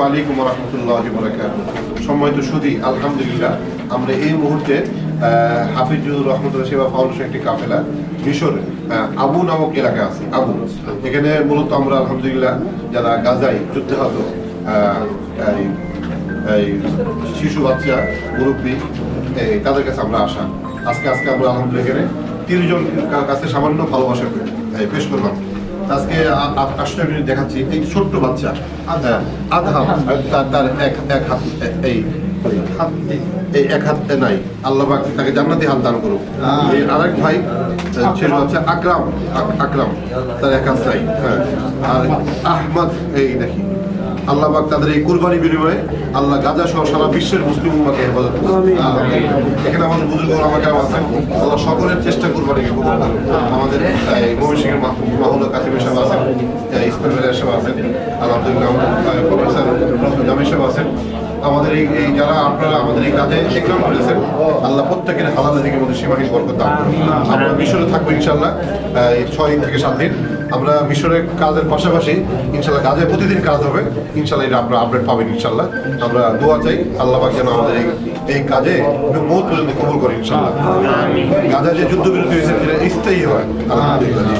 আলাইকুম রহমতুল্লাহ আলহামদুলিল্লাহ, আমরা এই মুহূর্তে হাফিজুর রহমতুল্লাহ সেবা ফাউন্ডেশন একটি কাফেলা, মিশর আবু নামক আছে। আবু, এখানে মূলত আমরা, আলহামদুলিল্লাহ, যারা গাজায় যুদ্ধাহত শিশু বাচ্চা, মুরব্বী তাদের কাছে আমরা আসা। আজকে আজকে আমরা, আলহামদুলিল্লাহ, এখানে তিরিশ জন কাছে সামান্য ভালোবাসা পেশ করলাম। আজকে আ- আ- মিনিট দেখাচ্ছি এই ছোট্ট বাচ্চা আধা আধা তার তার এক এক হাত এই এই এক হাত নাই আল্লাহ তাকে জান্নাতি হাত দান করুক। আরেক ভাই ছেলে হচ্ছে আকরাম আকরাম তার এক হাত নাই হ্যাঁ। আর আহমদ এই নাকি আল্লাহ পাক তাদের এই কুরবানি বিনিময়ে আল্লাহ গাজা সহ সারা বিশ্বের মুসলিম উম্মাকে হেফাজত এখানে আমাদের বুজুর্গ আমাকে আছেন। আল্লাহ সকলের চেষ্টা কুরবানিকে কবুল আমাদের এই ময়মনসিংহের মাহুল কাতিম সাহেব আছেন। এই ইসলাম আলিয়া সাহেব আছেন। আলহামদুলিল্লাহ আমাদের প্রফেসর জামির সাহেব আছেন। আমাদের এই যারা আপনারা আমাদের এই কাজে একরাম করেছেন আল্লাহ প্রত্যেকের হালাল দিকে মধ্যে সীমাহীন বরকত আমরা মিশরে থাকব ইনশাল্লাহ ছয় থেকে সাত দিন। আমরা মিশরের কাজের পাশাপাশি ইনশাল্লাহ কাজে প্রতিদিন কাজ হবে। ইনশাল্লাহ এটা আমরা আপডেট পাবেন ইনশাল্লাহ। আমরা দোয়া চাই আল্লাহ পাক যেন আমাদের এই এই কাজে মৌত পর্যন্ত কবুল করে ইনশাল্লাহ। গাজা যে যুদ্ধবিরতি হয়েছে সেটা স্থায়ী হয়। আলহামদুলিল্লাহ।